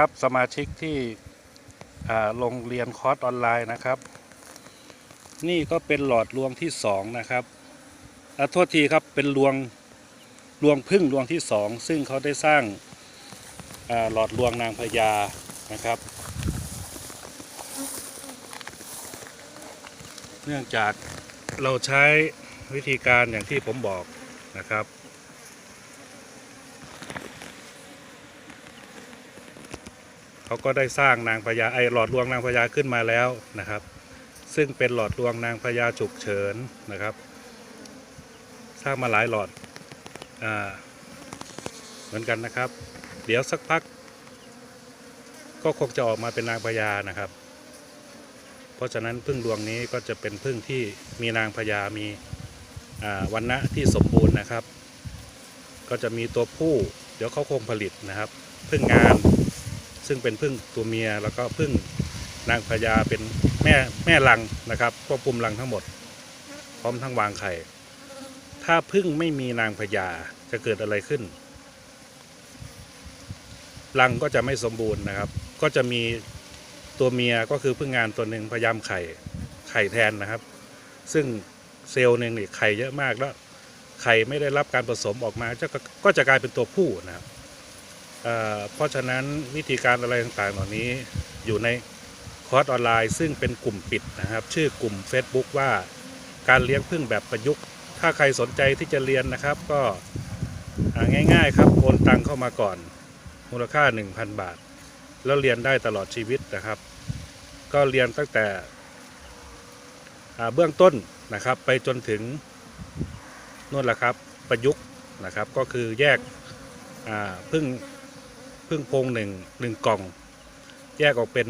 ครับ สมาชิกที่ลงเรียนคอร์สออนไลน์นะครับ นี่ก็เป็นหลอดรวงที่สองนะครับอะโทษทีครับเป็นรวงรวงพึ่งรวงที่สองซึ่งเขาได้สร้างาหลอดรวงนางพญานะครับ เนื่องจากเราใช้วิธีการอย่างที่ผมบอกนะครับ เขาก็ได้สร้างนางพญาไอหลอดรวงนางพญาขึ้นมาแล้วนะครับ ซึ่งเป็นหลอดรวงนางพญาฉุกเฉินนะครับ สร้างมาหลายหลอดอ่าเหมือนกันนะครับ เดี๋ยวสักพัก ก็คงจะออกมาเป็นนางพญานะครับ เพราะฉะนั้นพึ่งดวงนี้ก็จะเป็นพึ่งที่มีนางพญามีวันณะที่สมบูรณ์นะครับ ก็จะมีตัวผู้ เดี๋ยวเขาคงผลิตนะครับ พึ่งงาน ซึ่งเป็นพึ่งตัวเมียแล้วก็พึ่งนางพญาเป็นแม่แม่รังนะครับควบคุมรังทั้งหมด พร้อมทั้งวางไข่ ถ้าพึ่งไม่มีนางพญาจะเกิดอะไรขึ้น รังก็จะไม่สมบูรณ์นะครับ ก็จะมีตัวเมียก็คือพึ่งงานตัวหนึ่งพยายามไข่ไข่แทนนะครับ ซึ่งเซลล์หนึ่งนี่ไข่เยอะมากแล้วไข่ไม่ได้รับการผสมออกมาก็จะกลายเป็นตัวผู้นะครับ เพราะฉะนั้นวิธีการอะไรต่างๆเหล่านี้อยู่ในคอร์สออนไลน์ ซึ่งเป็นกลุ่มปิดนะครับ ชื่อกลุ่ม Facebook ว่าการเลี้ยงพึ่งแบบประยุกต์ ถ้าใครสนใจที่จะเรียนนะครับก็ง่ายๆครับโอนตังเข้ามาก่อน มูลค่า 1,000 บาท แล้วเรียนได้ตลอดชีวิตนะครับ ก็เรียนตั้งแต่เบื้องต้นนะครับไปจนถึงนู่นแหละครับประยุกต์นะครับก็คือแยกพึ่ง พึ่งพงหนึ่งหนึ่งกล่อง แยกออกเป็น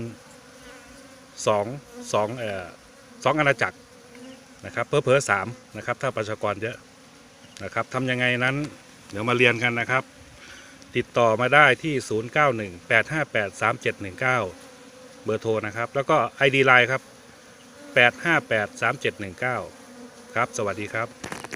สองสองเอ่อสองอาณาจักรนะครับเพอเพอสามนะครับถ้าประชากรเยอะนะครับทำยังไงนั้นเดี๋ยวมาเรียนกันนะครับ ติดต่อมาได้ที่ 0918583719 เบอร์โทรนะครับ แล้วก็ ID Line ครับ 8583719 ครับ สวัสดีครับ